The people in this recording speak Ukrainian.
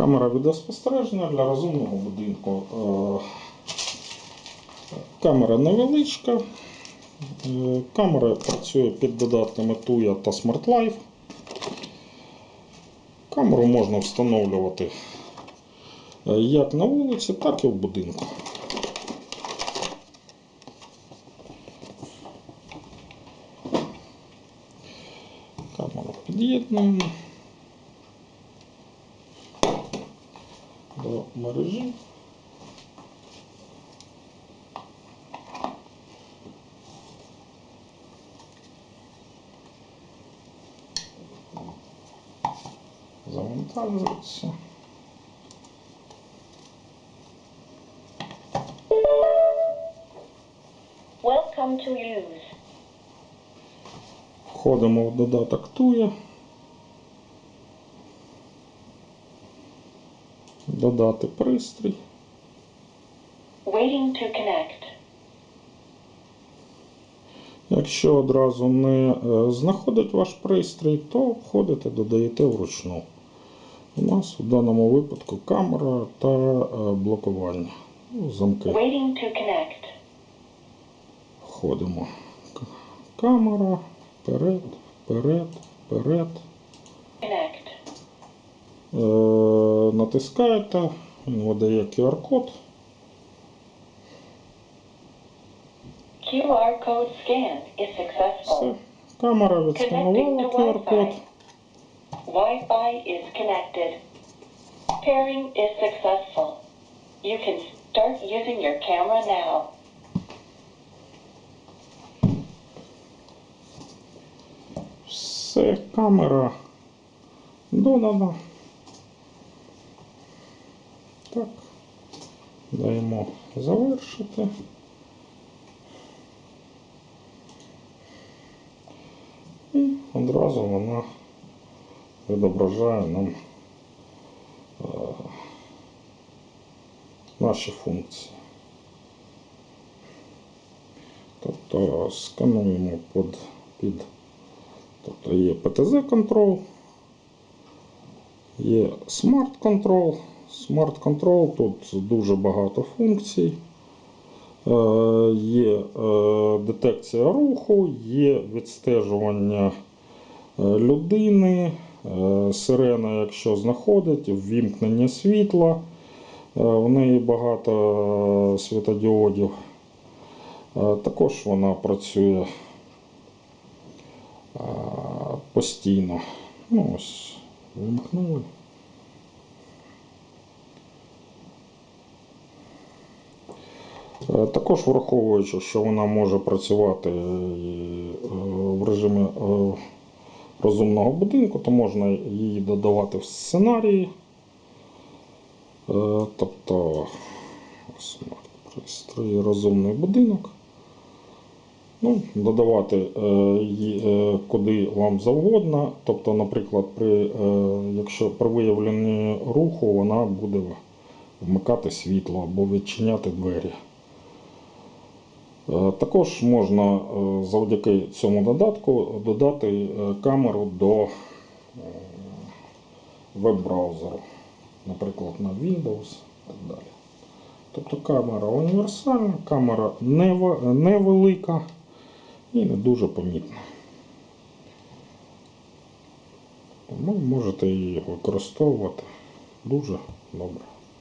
Камера відеоспостереження для розумного будинку. Е, Камера невеличка. Е, Камера працює під додатками TUYA та Smart Life. Камеру можна встановлювати е, як на вулиці, так і в будинку. Камеру під'єднуємо до мережі. Завантажується. Welcome to use. Входимо в додаток Туя. Додати пристрій. Waiting to connect. Якщо одразу не е, знаходить ваш пристрій, то входите, додаєте вручну. У нас у даному випадку камера та е, блокування. Ну, Замки. Waiting to connect. Входимо. Камера, вперед, вперед, вперед. Connect. Е, натискаєте, він видає QR-код. QR code scan is successful. Все. Камера відсканувала QR-код. Wi-Fi is connected. Pairing is successful. You can start using your camera now. Все, камера додана. Так. Даємо завершити. І одразу вона відображає нам е, наші функції. Тобто скануємо під, під Тобто є PTZ Control, є Smart Control. Smart Control тут дуже багато функцій. Е, Є е, детекція руху, є відстежування е, людини, сирена, якщо знаходить, ввімкнення світла. В неї багато світодіодів. Також вона працює постійно. Ну, ось, вимкнули. Також враховуючи, що вона може працювати е, в режимі е, розумного будинку, то можна її додавати в сценарії. Е, Тобто смарт-пристрій, розумний будинок. Ну, додавати е, е, куди вам завгодно. Тобто, наприклад, при, е, якщо при виявленні руху вона буде вмикати світло або відчиняти двері. Е, Також можна е, завдяки цьому додатку додати е, камеру до веб-браузеру, наприклад, на Windows і так далі. Тобто камера універсальна, камера невелика і не дуже помітна. Тому можете її використовувати дуже добре.